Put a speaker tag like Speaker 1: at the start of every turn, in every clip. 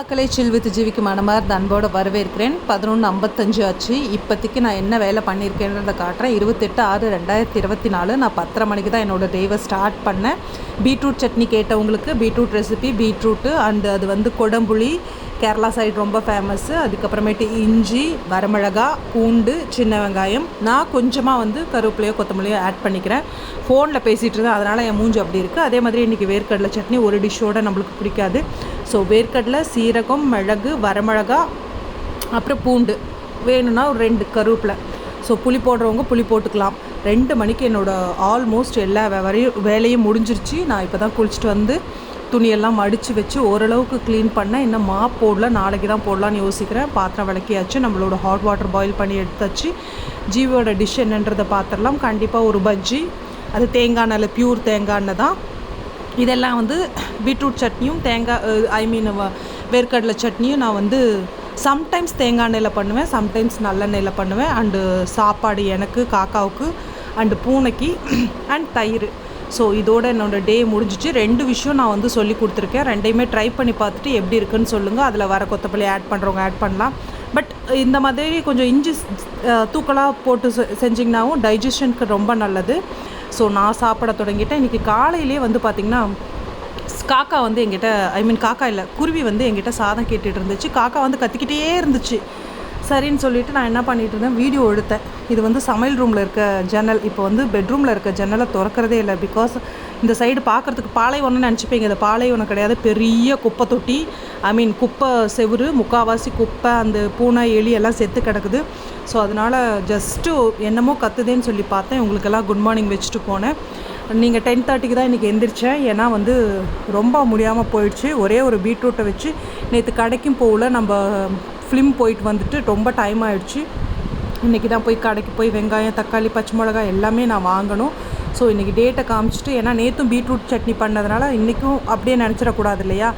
Speaker 1: மக்களை செல்வித்து ஜீவிக்கும் ஜீவிக்கு அன்போடு வரவேற்கிறேன். பதினொன்று ஐம்பத்தஞ்சு ஆச்சு. இப்போதைக்கு நான் என்ன வேலை பண்ணியிருக்கேன்றதை காட்டுறேன். இருபத்தெட்டு ஆறு ரெண்டாயிரத்தி இருபத்தி நாலு நான் பத்தரை மணிக்கு தான் என்னோடய டேவை ஸ்டார்ட் பண்ணேன். பீட்ரூட் சட்னி கேட்டவங்களுக்கு பீட்ரூட் ரெசிபி பீட்ரூட்டு அண்ட் அது வந்து கொடம்புளி கேரளா சைடு ரொம்ப ஃபேமஸ்ஸு அதுக்கப்புறமேட்டு இஞ்சி வரமிளகா பூண்டு சின்ன வெங்காயம். நான் கொஞ்சமாக வந்து கருவேப்பிலையோ கொத்தமல்லியோ ஆட் பண்ணிக்கிறேன். ஃபோனில் பேசிகிட்டு இருந்தேன். அதனால் என் மூஞ்சி அப்படி இருக்குது அதே மாதிரி இன்றைக்கி வேர்க்கடலை சட்னி ஒரு டிஷ்ஷோட நம்மளுக்கு பிடிக்காது. ஸோ வேர்க்கடலை சீரகம் மிளகு வரமிளகா அப்புறம் பூண்டு. வேணும்னா ஒரு ரெண்டு கருவேப்பிலை. ஸோ புளி போடுறவங்க புளி போட்டுக்கலாம். ரெண்டு மணிக்கு என்னோடய ஆல்மோஸ்ட் எல்லா வரையும் வேலையும் முடிஞ்சிருச்சு. நான் இப்போ தான் குளிச்சுட்டு வந்து துணியெல்லாம் மடித்து வச்சு ஓரளவுக்கு க்ளீன் பண்ணேன் இன்னும் மாப் போடல நாளைக்கு தான் போடலான்னு யோசிக்கிறேன். பாத்திரம் விளக்கியாச்சு நம்மளோட ஹாட் வாட்டர் பாயில் பண்ணி எடுத்தாச்சு. ஜீவியோட டிஷ் என்னன்றதை பார்த்துடலாம் கண்டிப்பாக ஒரு பஜ்ஜி அது தேங்காய் எண்ணெயில் பியூர் தேங்காய் எண்ணெய் தான். இதெல்லாம் வந்து பீட்ரூட் சட்னியும் தேங்காய் ஐ மீன் வேர்க்கடலை சட்னியும் நான் வந்து சம்டைம்ஸ் தேங்காய் எண்ணெயில் பண்ணுவேன் சம்டைம்ஸ் நல்லெண்ணெயில் பண்ணுவேன். அண்டு சாப்பாடு எனக்கு காக்காவுக்கு அண்டு பூனைக்கு அண்ட் தயிர். ஸோ இதோட என்னோடய டே முடிஞ்சிச்சு. ரெண்டு விஷயம் நான் வந்து சொல்லி கொடுத்துருக்கேன். ரெண்டையுமே ட்ரை பண்ணி பார்த்துட்டு எப்படி இருக்குன்னு சொல்லுங்கள் அதில் வர கொத்தப்பள்ளி ஆட் பண்ணுறவங்க ஆட் பண்ணலாம். பட் இந்த மாதிரி கொஞ்சம் இஞ்சி தூக்கலாக போட்டு செ செஞ்சிங்கனாவும் டைஜஷனுக்கு ரொம்ப நல்லது. ஸோ நான் சாப்பிட தொடங்கிட்டேன். இன்றைக்கி காலையிலே வந்து பார்த்திங்கன்னா காக்கா வந்து எங்கிட்ட ஐ மீன் காக்கா இல்லை குருவி வந்து எங்கிட்ட சாதம் கேட்டுட்டு இருந்துச்சு. காக்கா வந்து கத்திக்கிட்டே இருந்துச்சு. சரின்னு சொல்லிட்டு நான் என்ன பண்ணிகிட்டு இருந்தேன் வீடியோ எடுத்தேன். இது வந்து சமையல் ரூமில் இருக்க ஜன்னல் இப்போ வந்து பெட்ரூமில் இருக்க ஜன்னலை திறக்கிறதே இல்லை. பிகாஸ் இந்த சைடு பார்க்குறதுக்கு பாலைவனம்னு நினச்சிப்பீங்க. இது பாலைவனம் கிடையாது. பெரிய குப்பை தொட்டி. ஐ மீன் குப்பை செவுரு முக்கால்வாசி குப்பை அந்த பூனை எலி எல்லாம் செத்து கிடக்குது. ஸோ அதனால் ஜஸ்ட்டு என்னமோ கத்துதேன்னு சொல்லி பார்த்தேன். உங்களுக்கெல்லாம் குட் மார்னிங் வச்சுட்டு போனேன். நீங்கள் டென் தேர்ட்டிக்கு தான் இன்றைக்கி எந்திரிச்சேன். ஏன்னா வந்து ரொம்ப முடியாமல் போயிடுச்சு. ஒரே ஒரு பீட்ரூட்டை வச்சு நேற்று கடைக்கும் போகல நம்ம ஃபிலிம் போயிட்டு வந்துட்டு ரொம்ப டைம் ஆகிடுச்சு இன்றைக்கி தான் போய் கடைக்கு போய் வெங்காயம் தக்காளி பச்சை மிளகாய் எல்லாமே நான் வாங்கணும். ஸோ இன்றைக்கி டேட்டை காமிச்சிட்டு ஏன்னா நேற்றும் பீட்ரூட் சட்னி பண்ணதுனால இன்றைக்கும் அப்படியே நினச்சிடக்கூடாது இல்லையா?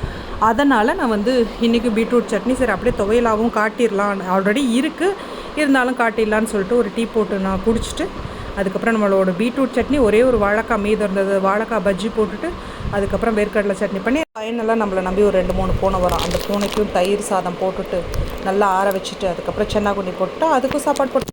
Speaker 1: அதனால் நான் வந்து இன்றைக்கும் பீட்ரூட் சட்னி சரி அப்படியே துவையலாகவும் காட்டிடலாம். ஆல்ரெடி இருக்குது இருந்தாலும் காட்டிடலான்னு சொல்லிட்டு ஒரு டீ போட்டு நான் குடிச்சிட்டு அதுக்கப்புறம் நம்மளோட பீட்ரூட் சட்னி ஒரே ஒரு வாழைக்காய் மீது இருந்தது. வாழைக்காய் பஜ்ஜி போட்டுட்டு அதுக்கப்புறம் வேர்க்கடலை சட்னி பண்ணி பையனெல்லாம் நம்மளை நம்பி ஒரு ரெண்டு மூணு பூனை வரும் அந்த பூனைக்கும் தயிர் சாதம் போட்டுட்டு நல்லா ஆற வச்சுட்டு அதுக்கப்புறம் சென்னா குண்டி அதுக்கும் சாப்பாடு போட்டு